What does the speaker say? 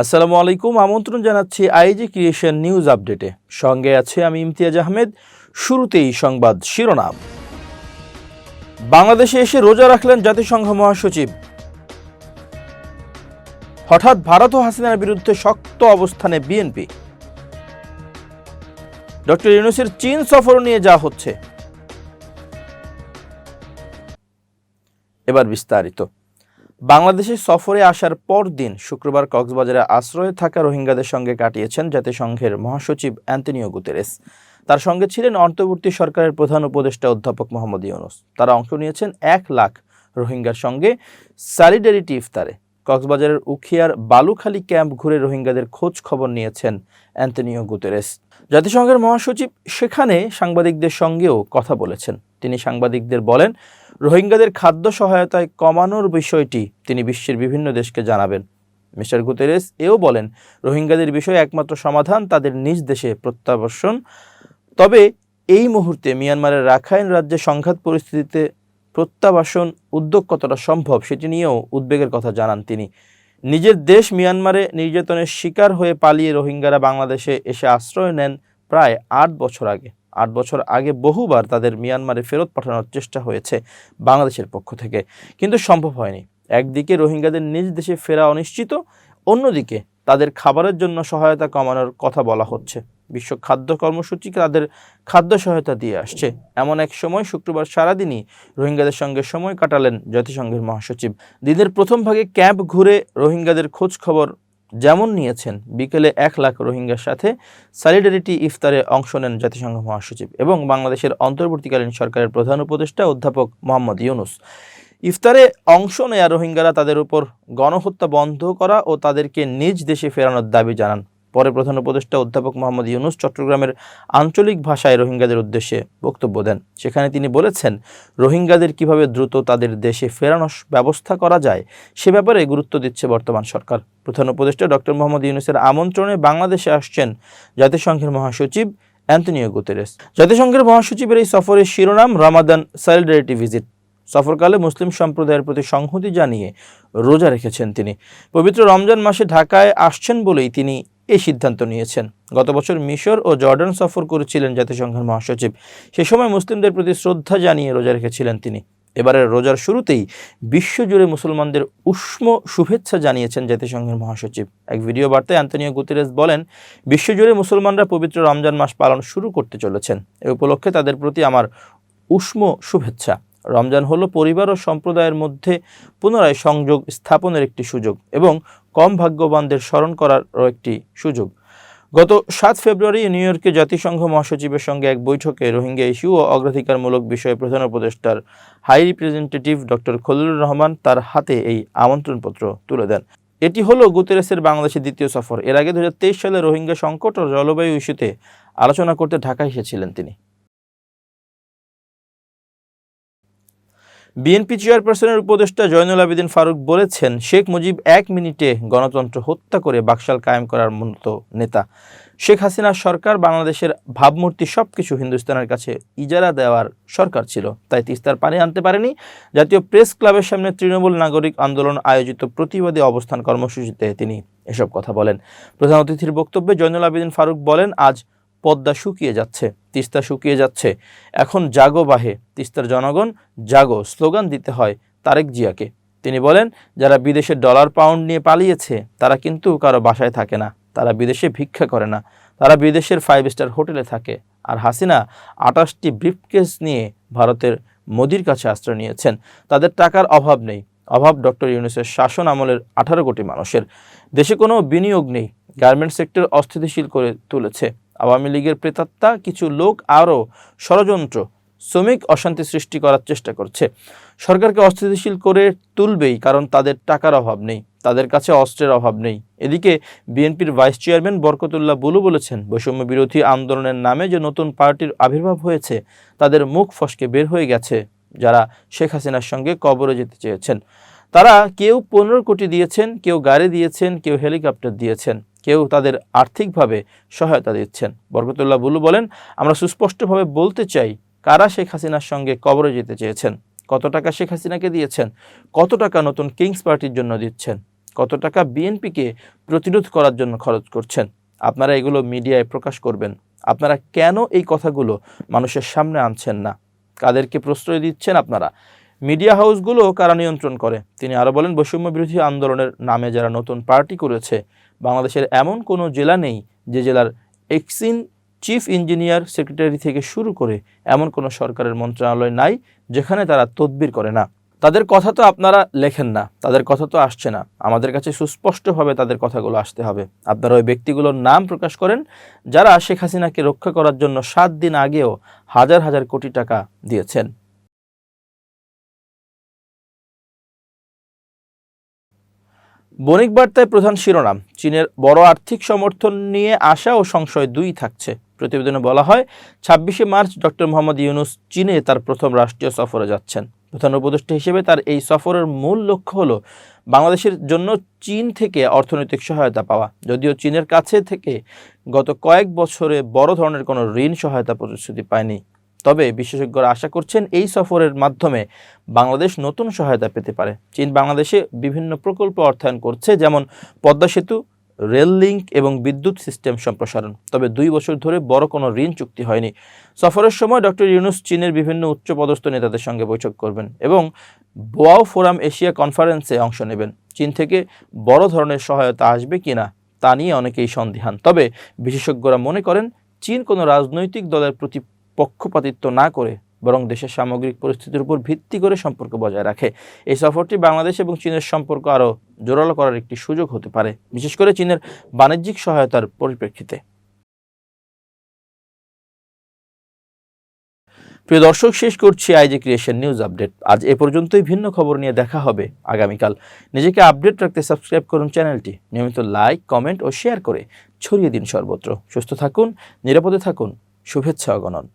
আসসালামু আলাইকুম, আমন্ত্রণ জানাচ্ছি আইজি ক্রিয়েশন নিউজ আপডেটে। সঙ্গে আছে আমি ইমতিয়াজ আহমেদ। শুরুতেই সংবাদ শিরোনাম। বাংলাদেশে এসে রোজা রাখলেন জাতিসংঘ মহাসচিব। হঠাৎ ভারত ও হাসিনার বিরুদ্ধে শক্ত অবস্থানে বিএনপি। ডক্টর ইউনুসের চীন সফর নিয়ে যা হচ্ছে। এবার বিস্তারিত। বাংলাদেশে সফরে আসার পর দিন শুক্রবার কক্সবাজারে আশ্রয়ে থাকা রোহিঙ্গাদের সঙ্গে কাটিয়েছেন জাতিসংঘের মহাসচিব অ্যান্টনিও গুতেরেস। তার সঙ্গে ছিলেন অন্তর্বর্তী সরকারের প্রধান উপদেষ্টা অধ্যাপক মোহাম্মদ ইউনুস। তারা অংশ নিয়েছেন এক লাখ রোহিঙ্গার সঙ্গে স্যালিডারিটি ইফতারে। কক্সবাজারের উখিয়ার বালুখালী ক্যাম্প ঘুরে রোহিঙ্গাদের খোঁজ খবর নিয়েছেন অ্যান্টনিও গুতেরেস। জাতিসংঘের মহাসচিব সেখানে সাংবাদিকদের সঙ্গেও কথা বলেছেন। তিনি সাংবাদিকদের বলেন, রোহিঙ্গাদের খাদ্য সহায়তায় কমানোর বিষয়টি তিনি বিশ্বের বিভিন্ন দেশকে জানাবেন। মিস্টার গুতেরেস এও বলেন, রোহিঙ্গাদের বিষয়ে একমাত্র সমাধান তাদের নিজ দেশে প্রত্যাবর্ষণ তবে এই মুহূর্তে মিয়ানমারের রাখাইন রাজ্যে সংঘাত পরিস্থিতিতে প্রত্যাবাসন উদ্যোগ কতটা সম্ভব সেটি নিয়েও উদ্বেগের কথা জানান তিনি। নিজের দেশ মিয়ানমারে নির্যাতনের শিকার হয়ে পালিয়ে রোহিঙ্গারা বাংলাদেশে এসে আশ্রয় নেন প্রায় আট বছর আগে। আট বছর আগে বহুবার তাদের মিয়ানমারে ফেরত পাঠানোর চেষ্টা হয়েছে বাংলাদেশের পক্ষ থেকে। কিন্তু সম্ভব হয়নি। একদিকে রোহিঙ্গাদের নিজ দেশে ফেরা অনিশ্চিত, অন্যদিকে তাদের খাবারের জন্য সহায়তা কমানোর কথা বলা হচ্ছে। বিশ্ব খাদ্য কর্মসূচি তাদের খাদ্য সহায়তা দিয়ে আসছে। এমন এক সময়, শুক্রবার সারাদিনই রোহিঙ্গাদের সঙ্গে সময় কাটালেন জাতিসংঘের মহাসচিব। দিনের প্রথম ভাগে ক্যাম্প ঘুরে রোহিঙ্গাদের খোঁজ খবর যেমন নিয়েছেন, বিকেলে এক লাখ রোহিঙ্গার সাথে সলিডারিটি ইফতারে অংশ নেন জাতিসংঘ মহাসচিব এবং বাংলাদেশের অন্তর্বর্তীকালীন সরকারের প্রধান উপদেষ্টা অধ্যাপক মোহাম্মদ ইউনুস। ইফতারে অংশ নেয়া রোহিঙ্গারা তাদের উপর গণহত্যা বন্ধ করা ও তাদেরকে নিজ দেশে ফেরানোর দাবি জানান। পরে প্রধান উপদেষ্টা অধ্যাপক মোহাম্মদ ইউনুস চট্টগ্রামের আঞ্চলিক ভাষায় রোহিঙ্গাদের উদ্দেশ্যে বক্তব্য দেন। সেখানে তিনি বলেছেন, রোহিঙ্গাদের কীভাবে দ্রুত তাদের দেশে ফেরানোর ব্যবস্থা করা যায়, সে ব্যাপারে গুরুত্ব দিচ্ছে বর্তমান সরকার। প্রধান উপদেষ্টা ডক্টর মোহাম্মদ ইউনুসের আমন্ত্রণে বাংলাদেশে আসছেন জাতিসংঘের মহাসচিব অ্যান্টনিও গুতেরেস। জাতিসংঘের মহাসচিবের এই সফরের শিরোনাম রামাদান সলিডারিটি ভিজিট। সফরকালে মুসলিম সম্প্রদায়ের প্রতি সংহতি জানিয়ে রোজা রেখেছেন তিনি। পবিত্র রমজান মাসে ঢাকায় আসছেন বলেই তিনি এই সিদ্ধান্ত নিয়েছেন। গত বছর মিশর ও জর্ডান সফর করেছিলেন জাতিসংঘের মহাসচিব। সে সময় মুসলিমদের প্রতি শ্রদ্ধা জানিয়ে রোজা রেখেছিলেন তিনি। এবারের রোজার শুরুতেই বিশ্বজুড়ে মুসলমানদের উষ্ম শুভেচ্ছা জানিয়েছেন জাতিসংঘের মহাসচিব। এক ভিডিও বার্তায় আন্তনিও গুতেরেস বলেন, বিশ্বজুড়ে মুসলমানরা পবিত্র রমজান মাস পালন শুরু করতে চলেছেন। এ উপলক্ষে তাদের প্রতি আমার উষ্ম শুভেচ্ছা। রমজান হলো পরিবার ও সম্প্রদায়ের মধ্যে পুনরায় সংযোগ স্থাপনের একটি সুযোগ এবং কম ভাগ্যবানদের স্মরণ করারও একটি সুযোগ। গত সাত ফেব্রুয়ারি নিউ ইয়র্কে জাতিসংঘ মহাসচিবের সঙ্গে এক বৈঠকে রোহিঙ্গা ইস্যু ও অগ্রাধিকারমূলক বিষয়ে প্রধান উপদেষ্টার high representative doctor Khalilur Rahman তার হাতে এই আমন্ত্রণপত্র তুলে দেন। এটি হলো গুতেরেসের বাংলাদেশের দ্বিতীয় সফর। এর আগে দুহাজার তেইশ সালে রোহিঙ্গা সংকট ও জলবায়ু ইস্যুতে আলোচনা করতে ঢাকা এসেছিলেন তিনি। বিএনপি চেয়ারপারসনের উপদেষ্টা জয়নুল আবেদিন ফারুক বলেছেন, শেখ মুজিব এক মিনিটে গণতন্ত্র হত্যা করে বাকশাল কায়েম করার মতো নেতা। শেখ হাসিনার সরকার বাংলাদেশের ভাবমূর্তি সব কিছু হিন্দুস্তানের কাছে ইজারা দেওয়ার সরকার ছিল। তাই তিস্তার পানি আনতে পারেনি। জাতীয় প্রেস ক্লাবের সামনে তৃণমূল নাগরিক আন্দোলন আয়োজিত প্রতিবাদী অবস্থান কর্মসূচিতে তিনি এসব কথা বলেন। প্রধান অতিথির বক্তব্যে জয়নুল আবেদিন ফারুক বলেন, আজ পদ্মা শুকিয়ে যাচ্ছে, তিস্তা শুকিয়ে যাচ্ছে। এখন জাগো বাহে, তিস্তার জনগণ, জাগো, স্লোগান দিতে হয় তারেক জিয়াকে। তিনি বলেন, যারা বিদেশে ডলার পাউন্ড নিয়ে পালিয়েছে, তারা কিন্তু কারও বাসায় থাকে না, তারা বিদেশে ভিক্ষা করে না। তারা বিদেশের ফাইভ স্টার হোটেলে থাকে। আর হাসিনা আটাশটি ব্রিফকেস নিয়ে ভারতের মোদির কাছে আশ্রয় নিয়েছেন। তাদের টাকার অভাব নেই। অভাব ডক্টর ইউনুসের শাসন আমলের আঠারো কোটি মানুষের। দেশে কোনো বিনিয়োগ নেই। গার্মেন্ট সেক্টর অস্থিতিশীল করে তুলেছে। আওয়ামী লীগের প্রেতাত্মা কিছু লোক আরও ষড়যন্ত্র, শ্রমিক অশান্তি সৃষ্টি করার চেষ্টা করছে। সরকারকে অস্থিতিশীল করে তুলবেই, কারণ তাদের টাকার অভাব নেই, তাদের কাছে অস্ত্রের অভাব নেই। এদিকে বিএনপির ভাইস চেয়ারম্যান বরকতুল্লাহ বুলু বলেছেন, বৈষম্য বিরোধী আন্দোলনের নামে যে নতুন পার্টির আবির্ভাব হয়েছে, তাদের মুখ ফসকে বের হয়ে গেছে, যারা শেখ হাসিনার সঙ্গে কবরে যেতে চেয়েছেন। তারা কেউ পনেরো কোটি দিয়েছেন, কেউ গাড়ি দিয়েছেন, কেউ হেলিকপ্টার দিয়েছেন। কেউ তাদের আর্থিকভাবে সহায়তা দিচ্ছেন। বরকতুল্লাহ বুলু বলেন, আমরা সুস্পষ্টভাবে বলতে চাই, কারা শেখ হাসিনার সঙ্গে কবরে যেতে চেয়েছেন? কত টাকা শেখ হাসিনাকে দিয়েছেন? কত টাকা নতুন কিংস পার্টির জন্য দিচ্ছেন? কত টাকা বিএনপিকে প্রতিরোধ করার জন্য খরচ করছেন? আপনারা এগুলো মিডিয়ায় প্রকাশ করবেন। আপনারা কেন এই কথাগুলো মানুষের সামনে আনছেন না? কাদেরকে প্রশ্রয় দিচ্ছেন আপনারা? মিডিয়া হাউসগুলো কারা নিয়ন্ত্রণ করে? তিনি আরও বলেন বৈষম্য বিরোধী আন্দোলনের নামে যারা নতুন পার্টি করেছে বাংলাদেশের এমন কোনো জেলা নেই যে জেলার এক্সিন চিফ ইঞ্জিনিয়ার সেক্রেটারি থেকে শুরু করে এমন কোনো সরকারের মন্ত্রণালয় নাই যেখানে তারা তদবির করে না। তাদের কথা তো আপনারা লেখেন না, তাদের কথা তো আসছে না। আমাদের কাছে সুস্পষ্টভাবে তাদের কথাগুলো আসতে হবে। আপনারা ওই ব্যক্তিগুলোর নাম প্রকাশ করেন, যারা শেখ হাসিনাকে রক্ষা করার জন্য সাত দিন আগেও হাজার হাজার কোটি টাকা দিয়েছেন। বণিক বার্তায় প্রধান শিরোনাম, চীনের বড় আর্থিক সমর্থন নিয়ে আশা ও সংশয় দুই থাকছে। প্রতিবেদনে বলা হয়, ছাব্বিশে মার্চ ডক্টর মোহাম্মদ ইউনুস চীনে তার প্রথম রাষ্ট্রীয় সফরে যাচ্ছেন। প্রধান উপদেষ্টা হিসেবে তার এই সফরের মূল লক্ষ্য হলো বাংলাদেশের জন্য চীন থেকে অর্থনৈতিক সহায়তা পাওয়া। যদিও চীনের কাছে থেকে গত কয়েক বছরে বড় ধরনের কোনো ঋণ সহায়তা প্রতিশ্রুতি পায়নি। তবে বিশেষজ্ঞরা আশা করছেন এই সফরের মাধ্যমে বাংলাদেশ নতুন সহায়তা পেতে পারে। চীন বাংলাদেশে বিভিন্ন প্রকল্প অর্থায়ন করছে, যেমন পদ্মা সেতু, রেল লিঙ্ক এবং বিদ্যুৎ সিস্টেম সম্প্রসারণ। তবে দুই বছর ধরে বড় কোনো ঋণ চুক্তি হয়নি। সফরের সময় ডক্টর ইউনুস চীনের বিভিন্ন উচ্চপদস্থ নেতাদের সঙ্গে বৈঠক করবেন এবং বোয়াও ফোরাম এশিয়া কনফারেন্সে অংশ নেবেন। চীন থেকে বড় ধরনের সহায়তা আসবে কিনা তা নিয়ে অনেকেই সন্দিহান। তবে বিশেষজ্ঞরা মনে করেন, চীন কোনো রাজনৈতিক দলের প্রতি পক্ষপাতিত্ব না করে বরং দেশের সামগ্রিক পরিস্থিতির উপর ভিত্তি করে সম্পর্ক বজায় রাখে। এই সফরটি বাংলাদেশ এবং চীনের সম্পর্ক আরও জোরালো করার একটি সুযোগ হতে পারে, বিশেষ করে চীনের বাণিজ্যিক সহায়তার পরিপ্রেক্ষিতে। প্রিয় দর্শক, শেষ করছি আইজি ক্রিয়েশন নিউজ আপডেট। আজ এ পর্যন্তই ভিন্ন খবর নিয়ে দেখা হবে আগামীকাল। নিজেকে আপডেট রাখতে সাবস্ক্রাইব করুন চ্যানেলটি। নিয়মিত লাইক, কমেন্ট ও শেয়ার করে ছড়িয়ে দিন সর্বত্র। সুস্থ থাকুন, নিরাপদে থাকুন। শুভেচ্ছা, অগণন।